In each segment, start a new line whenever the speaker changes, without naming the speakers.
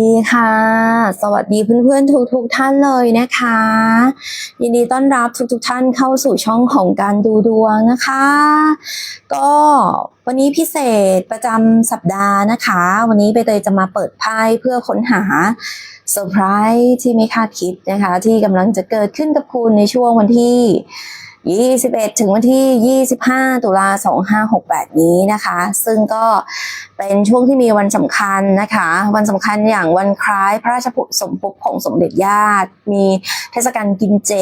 ดีค่ะ สวัสดีเพื่อนๆ ทุกๆ ท่านเลยนะคะ ยินดีต้อนรับทุกๆ ท่านเข้าสู่ช่องของการดูดวงนะคะ ก็วันนี้พิเศษประจำสัปดาห์นะคะ วันนี้ใบเตยจะมาเปิดไพ่เพื่อค้นหาเซอร์ไพรส์ที่ไม่คาดคิดนะคะ ที่กำลังจะเกิดขึ้นกับคุณในช่วงวันที่ 21 ถึงวันที่ 25 ตุลา 2568 นี้นะคะ ซึ่งก็เป็นช่วงที่มีวันสำคัญนะคะ วันสำคัญอย่างวันคล้ายพระราชสมภพของสมเด็จย่าติ มีเทศกาลกินเจ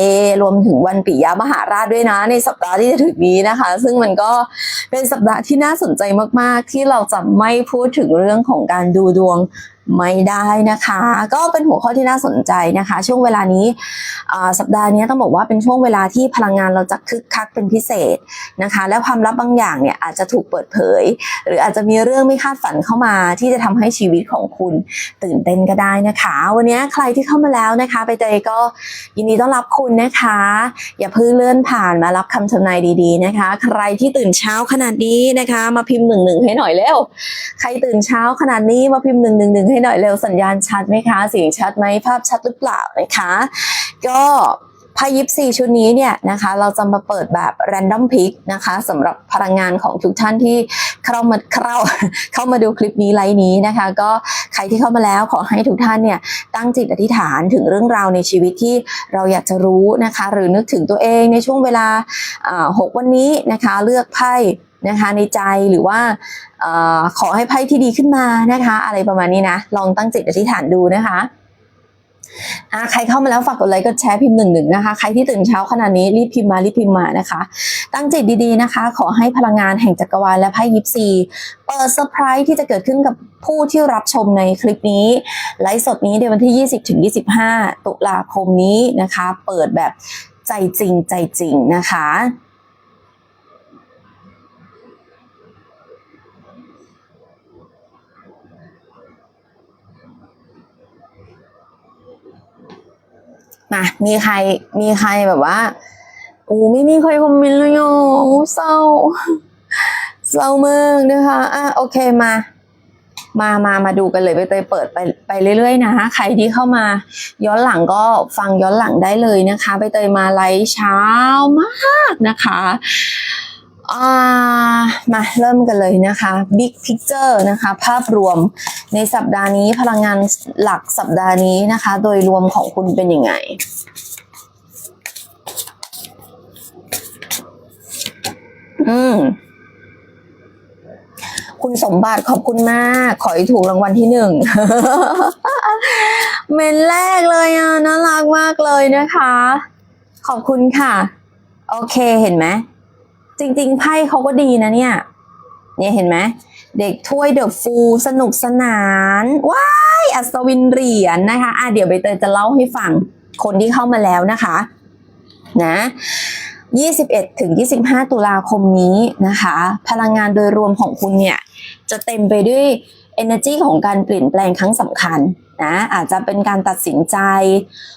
รวมถึงวันปิยมหาราชด้วยนะ ในสัปดาห์ที่จะถึงนี้นะคะ ซึ่งมันก็เป็นสัปดาห์ที่น่าสนใจมาก ๆ ที่เราจะไม่พูดถึงเรื่องของการดูดวง ไม่ได้นะคะ ก็เป็นหัวข้อที่น่าสนใจนะคะ ช่วงเวลานี้สัปดาห์นี้ต้องบอกว่าเป็นช่วงเวลาที่พลังงานเราจะคึกคักเป็นพิเศษนะคะ และความลับบางอย่างเนี่ยอาจจะถูกเปิดเผย หรืออาจจะมีเรื่องไม่คาดฝันเข้ามาที่จะทำให้ชีวิตของคุณตื่นเต้นก็ได้นะคะ วันนี้ใครที่เข้ามาแล้วนะคะไปเตยก็ยินดีต้อนรับคุณนะคะ อย่าเพิ่งเลื่อนผ่านมารับคำทำนายดีๆนะคะ ใครที่ตื่นเช้าขนาดนี้นะคะ มาพิมพ์หนึ่งหนึ่งให้หน่อยเร็วใครตื่นเช้าขนาดนี้มาพิมพ์หนึ่งหนึ่งหนึ่งให้หน่อยเร็วสัญญาณชัดไหมคะเสียงชัดไหมภาพชัดหรือเปล่านะคะ ก็พายิปซีชุดนี้เนี่ยนะคะ เราจะมาเปิดแบบ random pick นะคะสำหรับพลังงานของทุกท่านที่เข้ามาเข้าเข้ามาดูคลิปนี้ไลฟ์นี้นะคะ ก็ใครที่เข้ามาแล้วขอให้ทุกท่านเนี่ยตั้งจิตอธิษฐานถึงเรื่องราวในชีวิตที่เราอยากจะรู้นะคะ หรือนึกถึงตัวเองในช่วงเวลาอ่าหกวันนี้นะคะ เลือกไพ่ นะคะในใจหรือว่าออขอให้ไพ่ที่ดีขึ้นมานะคะ อะไรประมาณนี้นะ ลองตั้งจิตอธิษฐานดูนะคะใครเข้ามาแล้วฝากกดไลค์กดแชร์พิมพ์หนึ่งหนึ่งนะคะ ใครที่ตื่นเช้าขนาดนี้รีบพิมพ์มารีบพิมพ์มานะคะ ตั้งจิตดีๆนะคะ ขอให้พลังงานแห่งจักรวาลและไพ่ยิปซีเปิดเซอร์ไพรส์ที่จะเกิดขึ้นกับผู้ที่รับชมในคลิปนี้ ไลฟ์สดนี้ในวันที่ 20ถึง25ตุลาคมนี้นะคะ เปิดแบบใจจริงใจจริงนะคะ มามีใครมีใครแบบว่าโอ้ไม่มีใครคอมเมนต์เลยโอ้เศร้าเศร้ามากนะคะอะโอเคมา มามามาดูกันเลยไปเตยเปิดไปไปเรื่อยๆนะใครที่เข้ามา ย้อนหลังก็ฟังย้อนหลังได้เลยนะคะ ไปเตยมาไลฟ์เช้ามากนะคะ มาเริ่มกันเลยนะคะ Big Picture นะคะ ภาพรวมในสัปดาห์นี้พลังงานหลักสัปดาห์นี้นะคะ โดยรวมของคุณเป็นยังไง อืม คุณสมบัติขอบคุณมาก ขอให้ถูกรางวัลที่หนึ่ง เมนแรกเลยอะน่ารักมากเลยนะคะ ขอบคุณค่ะ โอเคเห็นไหม จริงๆ ไพ่เขาก็ดีนะเนี่ย เนี่ยเห็นไหม เด็กถ้วยเดอะฟูสนุกสนาน ว้าย อัศวินเหรียญนะคะ อะเดี๋ยวใบเตยจะเล่าให้ฟัง คนที่เข้ามาแล้วนะคะ นะ 21 ถึง 25 ตุลาคมนี้นะคะ พลังงานโดยรวมของคุณเนี่ย จะเต็มไปด้วย energy ของการเปลี่ยนแปลงครั้งสำคัญนะอาจจะเป็นการตัดสินใจ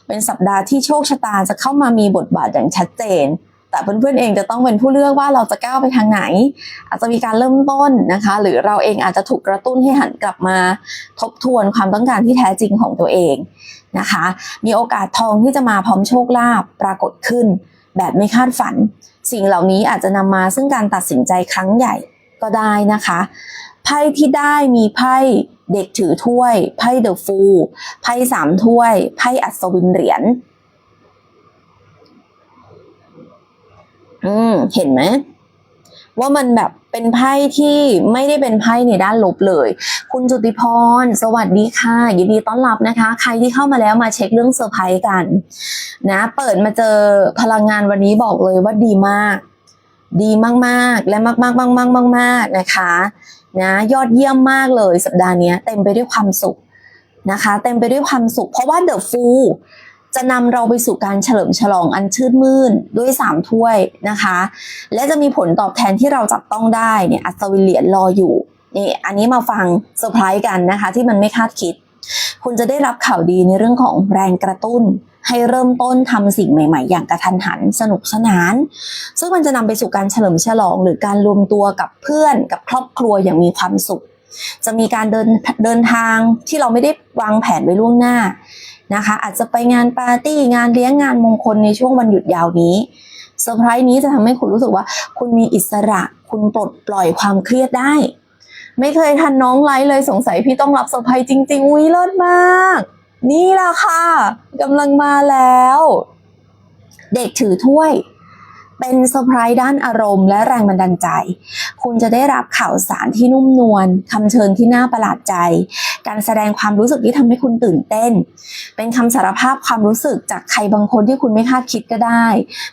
เป็นสัปดาห์ที่โชคชะตาจะเข้ามามีบทบาทอย่างชัดเจน แต่เพื่อนๆเองจะต้องเป็นผู้เลือกว่าเราจะก้าวไปทางไหน อาจจะมีการเริ่มต้นนะคะ หรือเราเองอาจจะถูกกระตุ้นให้หันกลับมาทบทวนความต้องการที่แท้จริงของตัวเองนะคะ มีโอกาสทองที่จะมาพร้อมโชคลาภปรากฏขึ้น แบบไม่คาดฝัน สิ่งเหล่านี้อาจจะนำมาซึ่งการตัดสินใจครั้งใหญ่ก็ได้นะคะไพ่ที่ได้มีไพ่เด็กถือถ้วย ไพ่เดอะฟูลไพ่สามถ้วย ไพ่อัศวินเหรียญ อืม เห็นไหมว่ามันแบบเป็นไพ่ที่ไม่ได้เป็นไพ่ในด้านลบเลย คุณจุติพร สวัสดีค่ะ ยินดีต้อนรับนะคะ ใครที่เข้ามาแล้วมาเช็คเรื่องเซอร์ไพรส์กัน นะ เปิดมาเจอพลังงานวันนี้บอกเลยว่าดีมาก ดีมากๆ และมากๆมากๆมากๆนะคะ นะ ยอดเยี่ยมมากเลยสัปดาห์นี้เต็มไปด้วยความสุขนะคะ เต็มไปด้วยความสุข เพราะว่าเดอะฟู จะนำเราไปสู่การเฉลิมฉลองอันชื่นมื่นด้วยสามถ้วยนะคะ และจะมีผลตอบแทนที่เราจับต้องได้เนี่ยอัศวินเหรียญรออยู่นี่อันนี้มาฟังเซอร์ไพรส์กันนะคะ ที่มันไม่คาดคิด คุณจะได้รับข่าวดีในเรื่องของแรงกระตุ้น ให้เริ่มต้นทำสิ่งใหม่ ๆ อย่างกระทันหันสนุกสนาน ซึ่งมันจะนำไปสู่การเฉลิมฉลอง หรือการรวมตัวกับเพื่อนกับครอบครัวอย่างมีความสุขจะมีการเดินเดินทางที่เราไม่ได้วางแผนไว้ล่วงหน้า นะคะ อาจจะไปงานปาร์ตี้งานเลี้ยงงานมงคลในช่วงวันหยุดยาวนี้เซอร์ไพรส์นี้จะทำให้คุณรู้สึกว่า คุณมีอิสระคุณปลดปล่อยความเครียดได้ ไม่เคยทันน้องไลฟ์เลยสงสัยพี่ต้องรับเซอร์ไพรส์จริงๆวิเลิศมาก นี่แหละค่ะกำลังมาแล้ว เด็กถือถ้วย เป็นเซอร์ไพรส์ด้านอารมณ์และแรงบันดาลใจ คุณจะได้รับข่าวสารที่นุ่มนวลคำเชิญที่น่าประหลาดใจ การแสดงความรู้สึกที่ทำให้คุณตื่นเต้น เป็นคำสารภาพความรู้สึกจากใครบางคนที่คุณไม่คาดคิดก็ได้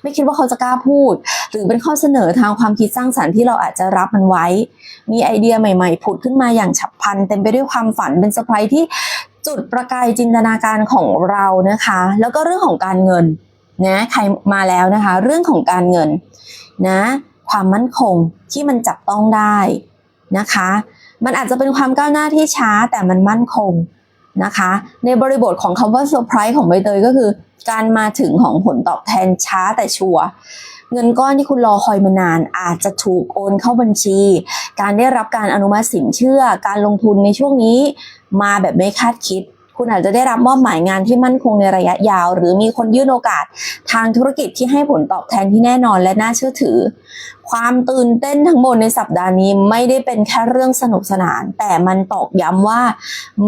ไม่คิดว่าเขาจะกล้าพูด หรือเป็นข้อเสนอทางความคิดสร้างสรรค์ที่เราอาจจะรับมันไว้ มีไอเดียใหม่ ๆ ผุดขึ้นมาอย่างฉับพลันเต็มไปด้วยความฝันเป็นเซอร์ไพรส์ที่จุดประกายจินตนาการของเรานะคะ แล้วก็เรื่องของการเงิน นะใครมาแล้วนะคะ เรื่องของการเงินนะความมั่นคงที่มันจับต้องได้นะคะ มันอาจจะเป็นความก้าวหน้าที่ช้าแต่มันมั่นคงนะคะ ในบริบทของคำว่าเซอร์ไพรส์ของใบเตยก็คือ การมาถึงของผลตอบแทนช้าแต่ชัวร์เงินก้อนที่คุณรอคอยมานาน อาจจะถูกโอนเข้าบัญชี การได้รับการอนุมัติสินเชื่อ การลงทุนในช่วงนี้ มาแบบไม่คาดคิด คุณอาจจะได้รับมอบหมายงานที่มั่นคงในระยะยาว หรือมีคนยื่นโอกาสทางธุรกิจที่ให้ผลตอบแทนที่แน่นอนและน่าเชื่อถือ ความตื่นเต้นทั้งหมดในสัปดาห์นี้ไม่ได้เป็นแค่เรื่องสนุกสนาน แต่มันตอกย้ำว่า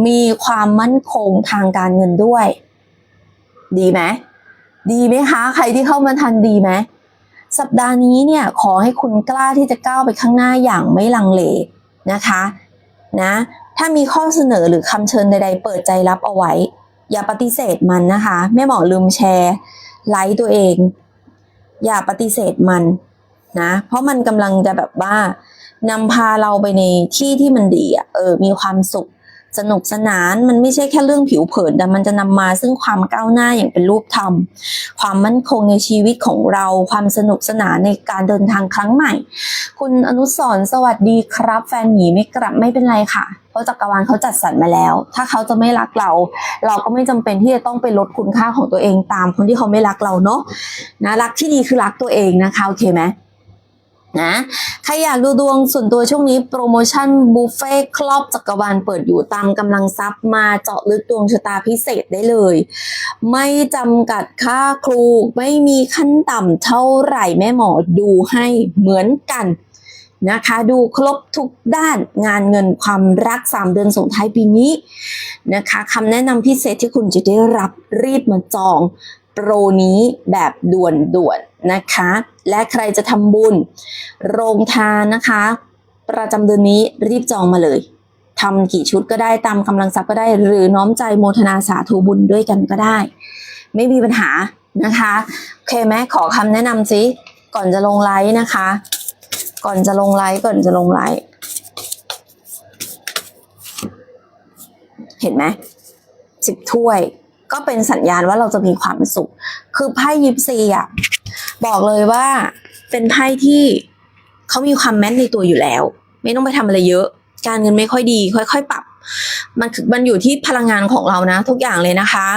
มีความมั่นคงทางการเงินด้วย ดีไหมดีไหมคะ ใครที่เข้ามาทันดีไหมสัปดาห์นี้เนี่ยขอให้คุณกล้าที่จะก้าวไปข้างหน้าอย่างไม่ลังเลนะคะ นะ ถ้ามีข้อเสนอหรือคำเชิญใด ๆ เปิดใจรับเอาไว้ อย่าปฏิเสธมันนะคะแม่หมอลืมแชร์ไลค์ตัวเอง อย่าปฏิเสธมันนะเพราะมันกำลังจะแบบว่านำพาเราไปในที่ที่มันดีอะเออมีความสุข สนุกสนาน มันไม่ใช่แค่เรื่องผิวเผินแต่มันจะนำมาซึ่งความก้าวหน้าอย่างเป็นรูปธรรม ความมั่นคงในชีวิตของเรา ความสนุกสนานในการเดินทางครั้งใหม่ คุณอนุสรสวัสดีครับ แฟนหมีไม่กลับไม่เป็นไรค่ะเพราะจักรวาลเขาจัดสรรมาแล้ว ถ้าเขาจะไม่รักเรา เราก็ไม่จำเป็นที่จะต้องไปลดคุณค่าของตัวเองตามคนที่เขาไม่รักเราเนาะนะรักที่ดีคือรักตัวเองนะคะโอเคไหม นะใครอยากดูดวงส่วนตัวช่วงนี้โปรโมชั่นบุฟเฟ่ครอบจักรวาลเปิดอยู่ตามกำลังทรัพย์มาเจาะลึกดวงชะตาพิเศษได้เลย ไม่จำกัดค่าครูไม่มีขั้นต่ำเท่าไหร่แม่หมอดูให้เหมือนกันนะคะดูครบทุกด้านงานเงินความรัก 3 เดือนส่งท้ายปีนี้นะคะคำแนะนำพิเศษที่คุณจะได้รับรีบมาจอง โปรนี้แบบด่วนๆนะคะ และใครจะทำบุญ โรงทานนะคะ ประจำเดือนนี้รีบจองมาเลยทำกี่ชุดก็ได้ตามกำลังทรัพย์ก็ได้ หรือน้อมใจโมทนาสาธุบุญด้วยกันก็ได้ ไม่มีปัญหานะคะโอเคไหมขอคำแนะนำสิก่อนจะลงไลฟ์นะคะ ก่อนจะลงไลฟ์ก่อนจะลงไลฟ์เห็นไหมสิบถ้วย ก็เป็นสัญญาณว่าเราจะมีความสุข คือไพ่ยิปซีอะบอกเลยว่าเป็นไพ่ที่เขามีความแม่นในตัวอยู่แล้ว ไม่ต้องไปทำอะไรเยอะ การเงินไม่ค่อยดี ค่อย ๆ ปรับ มันคือมันอยู่ที่พลังงานของเรานะ ทุกอย่างเลยนะคะ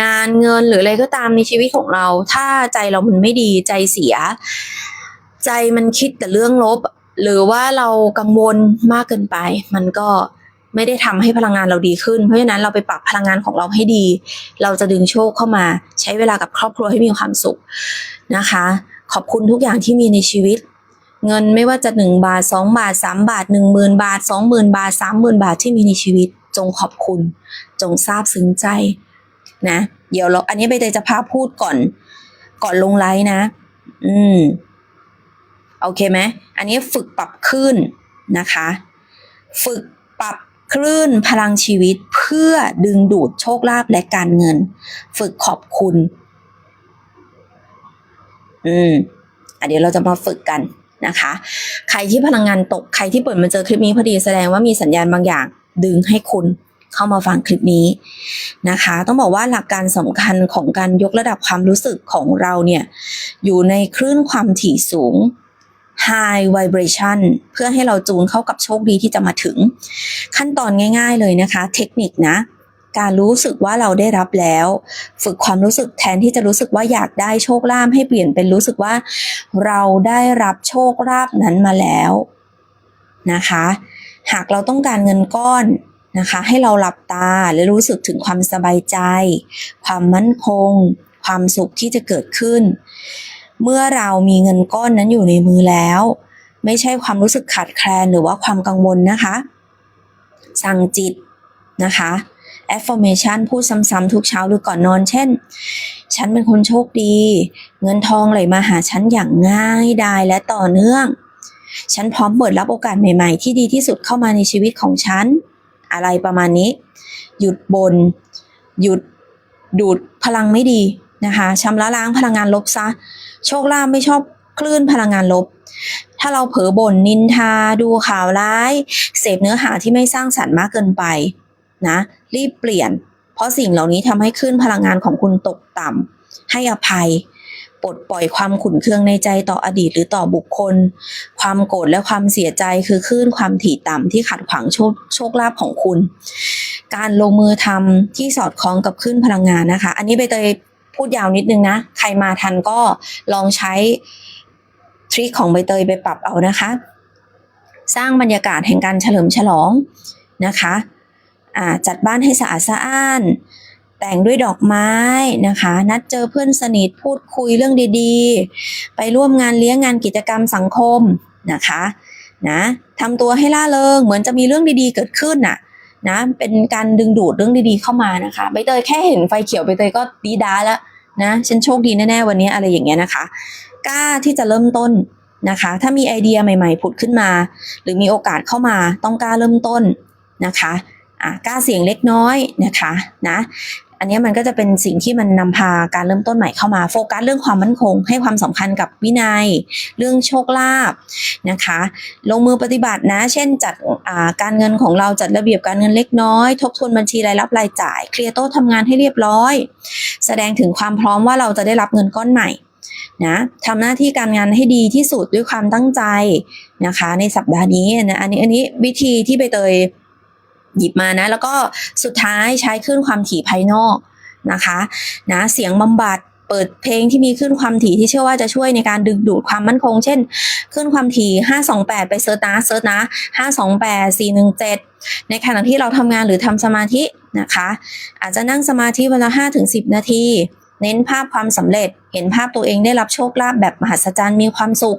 งานเงินหรืออะไรก็ตามในชีวิตของเรา ถ้าใจเรามันไม่ดีใจเสีย ใจมันคิดแต่เรื่องลบ หรือว่าเรากังวลมากเกินไป มันก็ ไม่ได้ทำให้พลังงานเราดีขึ้น เพราะฉะนั้นเราไปปรับพลังงานของเราให้ดี เราจะดึงโชคเข้ามาใช้เวลากับครอบครัวให้มีความสุขนะคะ ขอบคุณทุกอย่างที่มีในชีวิต เงินไม่ว่าจะหนึ่งบาทสองบาทสามบาทหนึ่งหมื่นบาทสองหมื่นบาทสามหมื่นบาทที่มีในชีวิต จงขอบคุณ จงซาบซึ้งใจนะ เดี๋ยวเราอันนี้ใบเตยจะพาพูดก่อน ก่อนลงไลฟ์นะ อืมโอเคไหมอันนี้ฝึกปรับขึ้นนะคะ ฝึกปรับ คลื่นพลังชีวิตเพื่อดึงดูดโชคลาภและการเงิน ฝึกขอบคุณ อืมอะเดี๋ยวเราจะมาฝึกกันนะคะ ใครที่พลังงานตก ใครที่เปิดมาเจอคลิปนี้พอดีแสดงว่ามีสัญญาณบางอย่าง ดึงให้คุณเข้ามาฟังคลิปนี้นะคะ ต้องบอกว่าหลักการสำคัญของการยกระดับความรู้สึกของเราเนี่ย อยู่ในคลื่นความถี่สูง high vibration เพื่อให้เราจูนเข้ากับโชคดีที่จะมาถึง ขั้นตอนง่าย ๆ เลยนะคะ เทคนิคนะ การรู้สึกว่าเราได้รับแล้ว ฝึกความรู้สึกแทนที่จะรู้สึกว่าอยากได้โชคลาภให้เปลี่ยนเป็นรู้สึกว่า เราได้รับโชคลาภนั้นมาแล้วนะคะ หากเราต้องการเงินก้อนนะคะ ให้เราหลับตาและรู้สึกถึงความสบายใจ ความมั่นคง ความสุขที่จะเกิดขึ้น เมื่อเรามีเงินก้อนนั้นอยู่ในมือแล้ว ไม่ใช่ความรู้สึกขาดแคลนหรือว่าความกังวลนะคะ สั่งจิตนะคะ affirmation พูดซ้ำๆทุกเช้าหรือก่อนนอน เช่น ฉันเป็นคนโชคดี เงินทองไหลมาหาฉันอย่างง่ายดายและต่อเนื่อง ฉันพร้อมเปิดรับโอกาสใหม่ๆ ที่ดีที่สุดเข้ามาในชีวิตของฉัน อะไรประมาณนี้ หยุดบน หยุดดูดพลังไม่ดีนะคะชำระล้างพลังงานลบซะ โชคลาภไม่ชอบคลื่นพลังงานลบ ถ้าเราเผลอบ่นนินทาดูข่าวร้าย เสพเนื้อหาที่ไม่สร้างสรรค์มากเกินไปนะ รีบเปลี่ยน เพราะสิ่งเหล่านี้ทำให้คลื่นพลังงานของคุณตกต่ำให้อภัยปลดปล่อยความขุ่นเคืองในใจต่ออดีตหรือต่อบุคคล ความโกรธและความเสียใจคือคลื่นความถี่ต่ำที่ขัดขวางโชคโชคลาภของคุณ การลงมือทำที่สอดคล้องกับคลื่นพลังงานนะคะ อันนี้ใบเตย พูดยาวนิดนึงนะ ใครมาทันก็ลองใช้ทริคของใบเตยไปปรับเอานะคะ สร้างบรรยากาศแห่งการเฉลิมฉลองนะคะจัดบ้านให้สะอาดสะอ้าน แต่งด้วยดอกไม้นะคะ นัดเจอเพื่อนสนิทพูดคุยเรื่องดีๆ ไปร่วมงานเลี้ยงงานกิจกรรมสังคมนะคะนะทำตัวให้ล่าเริงเหมือนจะมีเรื่องดีๆเกิดขึ้นน่ะนะเป็นการดึงดูดเรื่องดีๆเข้ามานะคะใบเตยแค่เห็นไฟเขียวใบเตยก็ดีด้าแล้ว นะฉันโชคดีแน่ๆวันนี้อะไรอย่างเงี้ยนะคะ กล้าที่จะเริ่มต้นนะคะ ถ้ามีไอเดียใหม่ๆผุดขึ้นมา หรือมีโอกาสเข้ามาต้องกล้าเริ่มต้นนะคะอะกล้าเสี่ยงเล็กน้อยนะคะนะ อันนี้มันก็จะเป็นสิ่งที่มันนำพาการเริ่มต้นใหม่เข้ามาโฟกัสเรื่องความมั่นคง ให้ความสำคัญกับวินัย เรื่องโชคลาภนะคะ ลงมือปฏิบัตินะ เช่นจัดการเงินของเราจัดระเบียบการเงินเล็กน้อย ทบทวนบัญชีรายรับรายจ่าย เคลียร์โต๊ะทำงานให้เรียบร้อย แสดงถึงความพร้อมว่าเราจะได้รับเงินก้อนใหม่นะทำหน้าที่การงานให้ดีที่สุดด้วยความตั้งใจนะคะ ในสัปดาห์นี้นะอันนี้อันนี้วิธีที่ใบเตย หยิบมานะ แล้วก็สุดท้ายใช้คลื่นความถี่ภายนอกนะคะนะเสียงบำบัดเปิดเพลงที่มีคลื่นความถี่ที่เชื่อว่าจะช่วยในการดึงดูดความมั่นคง เช่นคลื่นความถี่ 528 ไปเซิร์ชนะเซิร์ชนะ 528 417 ในขณะที่เราทำงานหรือทำสมาธินะคะ อาจจะนั่งสมาธิเวลา 5-10 นาที เน้นภาพความสำเร็จ เห็นภาพตัวเองได้รับโชคลาภแบบมหัศจรรย์มีความสุข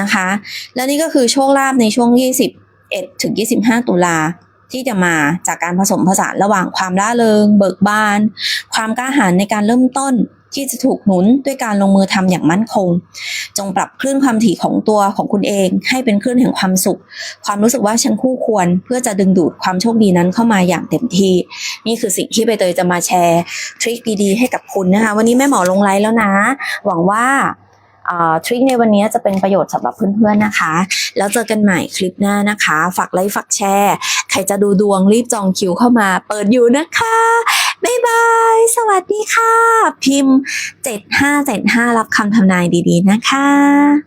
นะคะ และนี่ก็คือโชคลาภในช่วง 21ถึง25 ตุลา ที่จะมาจากการผสมผสานระหว่างความร่าเริง เบิกบาน ความกล้าหาญในการเริ่มต้นที่จะถูกหนุนด้วยการลงมือทำอย่างมั่นคง จงปรับคลื่นความถี่ของตัวของคุณเอง ให้เป็นคลื่นแห่งความสุข ความรู้สึกว่าฉันคู่ควร เพื่อจะดึงดูดความโชคดีนั้นเข้ามาอย่างเต็มที่ นี่คือสิ่งที่ใบเตยจะมาแชร์ทริคดีๆให้กับคุณนะคะ วันนี้แม่หมอลงไลฟ์แล้วนะ หวังว่า ทริคในวันนี้จะเป็นประโยชน์สำหรับเพื่อนๆนะคะ แล้วเจอกันใหม่คลิปหน้านะคะ ฝากไลค์ฝากแชร์ ใครจะดูดวงรีบจองคิวเข้ามา เปิดอยู่นะคะบ๊ายบาย สวัสดีค่ะ พิมพ์ 7575 รับคำทำนายดีๆนะคะ